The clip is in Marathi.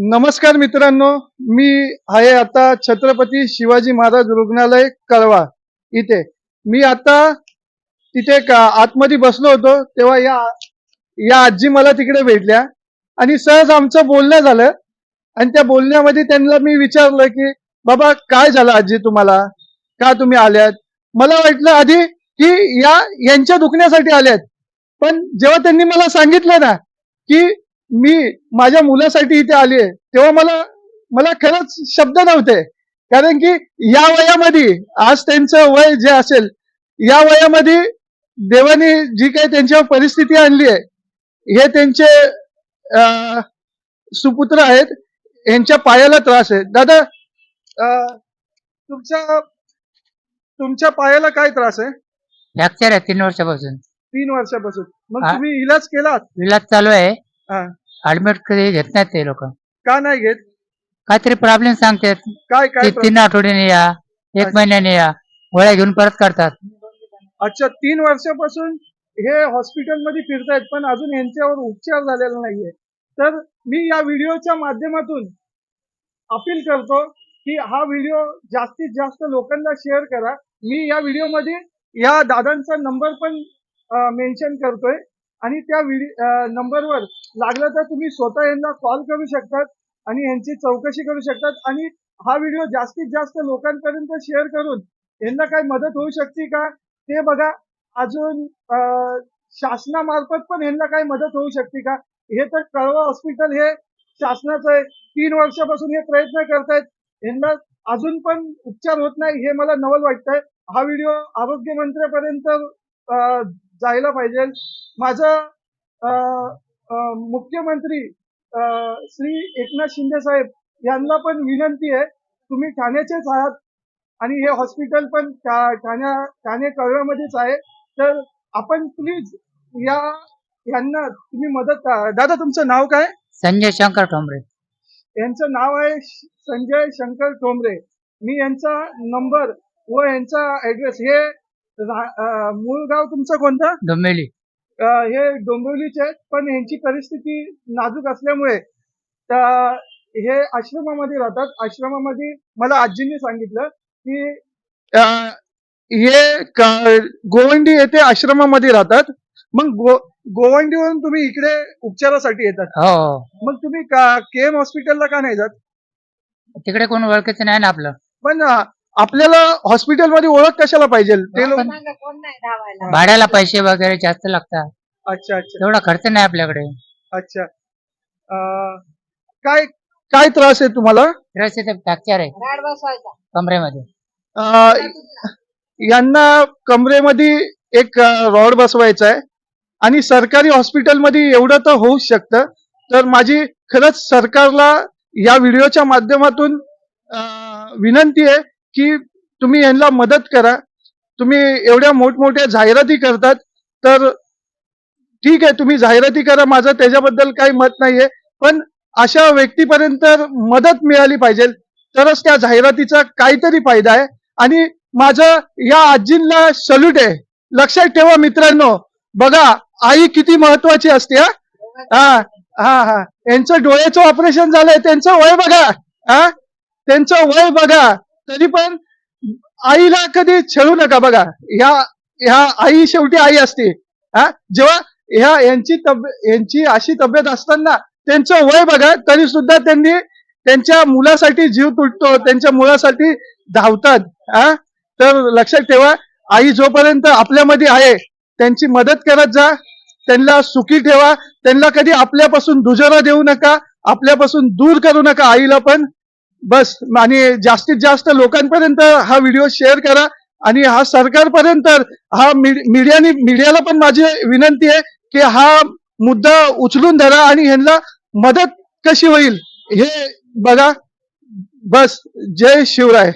नमस्कार मित्रांनो मी आहे आता छत्रपती शिवाजी महाराज रुग्णालय कळवा इथे. मी आता तिथे का- आतमध्ये बसलो होतो तेव्हा या या आजी मला तिकडे भेटल्या. आणि सहज आमचं बोलणं झालं. आणि त्या बोलण्यामध्ये त्यांना मी विचारलं की बाबा काय झालं आजी तुम्हाला? का तुम्ही आल्यात? मला वाटलं आधी की या यांच्या दुखण्यासाठी आल्यात. पण जेव्हा त्यांनी मला सांगितलं ना की मी माझ्या मुलासाठी इथे आली आहे तेव्हा मला मला खरंच शब्द नव्हते. कारण की या वयामध्ये आज त्यांचं वय जे असेल या वयामध्ये देवाने जी काही त्यांच्यावर परिस्थिती आणली आहे हे त्यांचे सुपुत्र आहेत यांच्या पायाला त्रास आहे. दादा तुमच्या तुमच्या पायाला काय त्रास आहे? फ्रॅक्चर आहे तीन वर्षापासून. तीन वर्षापासून. मग. तुम्ही इलाज केलात? इलाज चालू आहे. हा. ऍडमिट कधी घेत नाहीत ते लोक. का नाही घेत? काहीतरी प्रॉब्लेम सांगतात. काय काय तीन आठवड्याने या एक अच्छा. महिन्याने या गोळ्या घेऊन परत काढतात अच्छा तीन वर्षापासून हे हॉस्पिटलमध्ये फिरतायत पण अजून यांच्यावर उपचार झालेला नाहीये. तर मी या व्हिडिओच्या माध्यमातून अपील करतो की हा व्हिडिओ जास्तीत जास्त लोकांना शेअर करा. मी या व्हिडिओमध्ये या दादांचा नंबर पण मेन्शन करतोय. आणि त्या नंबरवर लागलं तर तुम्ही स्वतः यांना कॉल करू शकतात आणि यांची चौकशी करू शकतात. आणि हा व्हिडिओ जास्तीत जास्त लोकांपर्यंत शेअर करून यांना काय मदत होऊ शकते का? ते बघा. अजून शासनामार्फत पण यांना काही मदत होऊ शकते का? हे तर कळवा हॉस्पिटल हे शासनाचं आहे. तीन वर्षापासून हे प्रयत्न करतायत. यांना अजून पण उपचार होत नाही हे मला नवल वाटतंय. हा व्हिडिओ आरोग्य मंत्र्यापर्यंत जायला पाहिजे. माझं मुख्यमंत्री श्री एकनाथ शिंदे साहेब यांना पण विनंती आहे तुम्ही ठाण्याचेच आहात आणि हे हॉस्पिटल पण ठाण्या ठाणे कळव्यामध्येच आहे. तर आपण प्लीज या यांना तुम्ही मदत. दादा तुमचं नाव काय? संजय शंकर ठोंबरे. यांचं नाव आहे संजय शंकर ठोंबरे. मी यांचा नंबर व यांचा ऍड्रेस हे मूळ गाव तुमचं कोणतं? डोंबिवली हे डोंबिवलीचे आहेत पण यांची परिस्थिती नाजूक असल्यामुळे हे आश्रमामध्ये राहतात. आश्रमामध्ये मला आजींनी सांगितलं की हे गोवंडी येथे आश्रमामध्ये राहतात. मग गो गोवंडीवरून तुम्ही इकडे उपचारासाठी येतात. हो. मग तुम्ही के एम हॉस्पिटलला का नाही जात? तिकडे कोण ओळखीचं नाही ना आपलं. पण आपल्याला हॉस्पिटलमध्ये ओळख कशाला पाहिजे? ते लोक पण भाड्याला पैसे वगैरे जास्त लागतात. अच्छा अच्छा. तेवढा खर्च नाही आपल्याकडे. अच्छा. अं, काय काय त्रास आहे तुम्हाला? त्रास येते फ्रॅक्चर आहे. कमरेमध्ये. अं, यांना कमरेमध्ये एक रॉड बसवायचा आहे. आणि सरकारी हॉस्पिटलमध्ये एवढं तर होऊच शकतं. तर माझी खरंच सरकारला या व्हिडिओच्या माध्यमातून अं, विनंती आहे की तुम्ही यांना मदत करा. तुम्ही एवढ्या मोठमोठ्या जाहिराती करतात तर ठीक आहे तुम्ही जाहिराती करा. माझं त्याच्याबद्दल काही मत नाहीये. पण अशा व्यक्तीपर्यंत मदत मिळाली पाहिजे. तरच त्या जाहिरातीचा काहीतरी फायदा आहे. आणि माझं या आजींना सल्यूट आहे. लक्षात ठेवा मित्रांनो. बघा आई किती महत्वाची असते हा. हा हा हा. यांचं डोळ्याचं ऑपरेशन झालंय. त्यांचं वय बघा हा. त्यांचं वय बघा. तरी पण आईला कधी छळू नका बघा. ह्या ह्या आई शेवटी आई असते. हा? जेव्हा ह्या यांची तब्येत यांची अशी तब्येत असताना त्यांचं वय बघा तरी सुद्धा त्यांनी त्यांच्या मुलासाठी जीव तुटतो त्यांच्या मुलासाठी धावतात. हा? तर लक्षात ठेवा आई जोपर्यंत आपल्यामध्ये आहे त्यांची मदत करत जा त्यांना सुखी ठेवा त्यांना कधी आपल्यापासून दुजोरा देऊ नका आपल्यापासून दूर करू नका आईला पण. बस आणि जास्तीत जास्त लोकांपर्यंत हा व्हिडिओ शेअर करा आणि हा सरकारपर्यंत हा मीडियाने मीडियाला पण माझी विनंती आहे की हा मुद्दा उचलून धरा आणि ह्यांना मदत कशी होईल हे बघा. बस जय शिवराय.